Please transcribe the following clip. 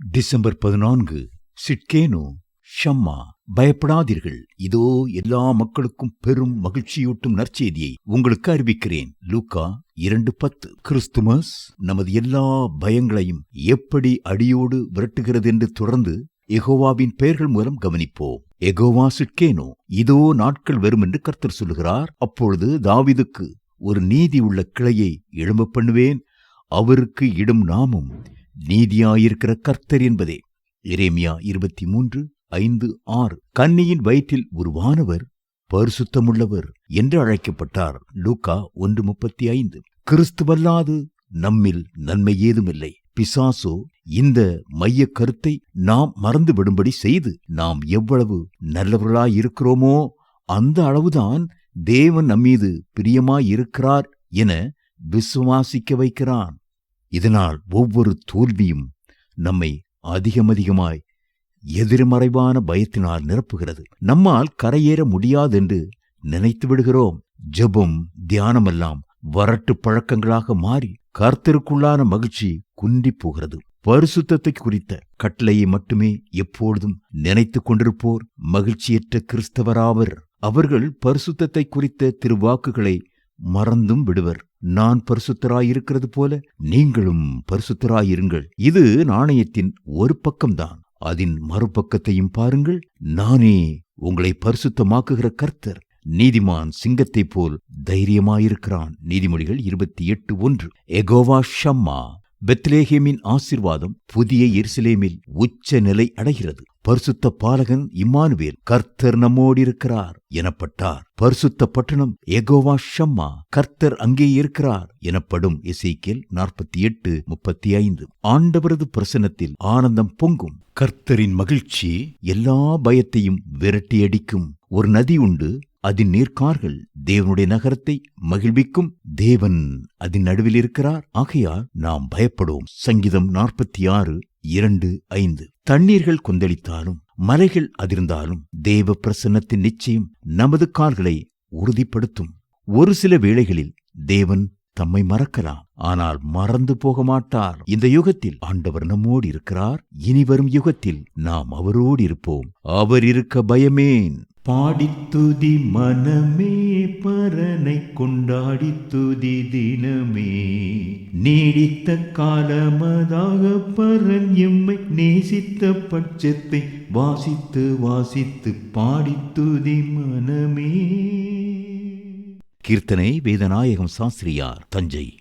December பதினான்கு சிட்கேனோ ஷம்மா பயப்படாதீர்கள். இதோ எல்லா மக்களுக்கும் பெரும் மகிழ்ச்சியூட்டும் நற்செய்தியை உங்களுக்கு அறிவிக்கிறேன். லூக்கா இரண்டு பத்து. கிறிஸ்துமஸ் நமது எல்லா பயங்களையும் எப்படி அடியோடு விரட்டுகிறது என்று தொடர்ந்து எகோவாவின் பெயர்கள் மூலம் கவனிப்போம். எகோவா சிட்கேனோ இதோ நாட்கள் வரும் என்று கர்த்தர் சொல்லுகிறார். அப்பொழுது தாவிதுக்கு ஒரு நீதி உள்ள கிளையை எழும்ப பண்ணுவேன். அவருக்கு இடும் நாமும் நீதியாயிருக்கிற கர்த்தர் என்பதே. எரேமியா இருபத்தி மூன்று ஐந்து ஆறு. கன்னியின் வயிற்றில் உருவானவர் பரிசுத்தமுள்ளவர் என்று அழைக்கப்பட்டார். லூக்கா ஒன்று முப்பத்தி ஐந்து கிறிஸ்துவல்லாது நம்மில் நன்மை ஏதுமில்லை. பிசாசோ இந்த மைய கருத்தை நாம் மறந்து விடும்படி செய்து நாம் எவ்வளவு நல்லவர்களாயிருக்கிறோமோ அந்த அளவுதான் தேவன் நம்மீது பிரியமாயிருக்கிறார் என விசுவாசிக்க வைக்கிறான். இதனால் ஒவ்வொரு தோல்வியும் நம்மை அதிகமதிகமாய் எதிர்மறைவான பயத்தினால் நிரப்புகிறது. நம்மால் கரையேற முடியாதென்று நினைத்து விடுகிறோம். ஜபம் தியானமெல்லாம் வரட்டு பழக்கங்களாக மாறி கர்த்தருக்குள்ளான மகிழ்ச்சி குன்றிப் போகிறது. பரிசுத்தத்தை குறித்த கட்டளையை மட்டுமே எப்பொழுதும் நினைத்துக் கொண்டிருப்போர். மகிழ்ச்சியற்ற கிறிஸ்தவராவர். அவர்கள் பரிசுத்தத்தை குறித்த திருவாக்குகளை மறந்தும் விடுவர். நான் பரிசுத்தராயிருக்கிறது போல நீங்களும் பரிசுத்தராயிருங்கள். இது நாணயத்தின் ஒரு பக்கம்தான். அதன் மறுபக்கத்தையும் பாருங்கள். நானே உங்களை பரிசுத்தமாக்குகிற கர்த்தர். நீதிமான் சிங்கத்தைப் போல் தைரியமாயிருக்கிறான். நீதிமொழிகள் இருபத்தி எட்டு ஒன்று. எகோவா ஷம்மா. பெத்லேஹேமின் ஆசிர்வாதம் புதிய எருசலேமில் உச்ச நிலை அடைகிறது. பரிசுத்த பாலகன் இம்மானுவேல் கர்த்தர் நம்மோடு இருக்கிறார் எனப்பட்டார். பரிசுத்த பட்டணம் எகோவா ஷம்மா கர்த்தர் அங்கே இருக்கிறார் எனப்படும் இசைக்கேல் நாற்பத்தி எட்டு முப்பத்தி ஐந்து ஆண்டவரது பிரசனத்தில் ஆனந்தம் பொங்கும். கர்த்தரின் மகிழ்ச்சி எல்லா பயத்தையும் விரட்டியடிக்கும். ஒரு நதி உண்டு அதன் நீர்க்கார்கள் தேவனுடைய நகரத்தை மகிழ்விக்கும் தேவன் அதன் நடுவில் இருக்கிறார். ஆகையால் நாம் பயப்படுவோம். சங்கீதம் நாற்பத்தி ஆறு இரண்டு ஐந்து. தண்ணீர்கள் கொந்தளித்தாலும் மலைகள் அதிர்ந்தாலும் தேவ பிரசன்னத்தின் நிச்சயம் நமது கால்களை உறுதிப்படுத்தும். ஒரு சில வேளைகளில் தேவன் தம்மை மறக்கலாம். ஆனால் மறந்து போக மாட்டார். இந்த யுகத்தில் ஆண்டவர் நம்மோடு இருக்கிறார். இனி வரும் யுகத்தில் நாம் அவரோடு இருப்போம். அவர் இருக்க பயமேன். பாடித்துதி மனமே பரனை கொண்டாடித்துதி தினமே. நீடித்த காலமதாக பரன் எம்மை நேசித்த பட்சத்தை வாசித்து வாசித்து பாடித்துதி மனமே. கீர்த்தனை வேதநாயகம் சாஸ்திரியார் தஞ்சை.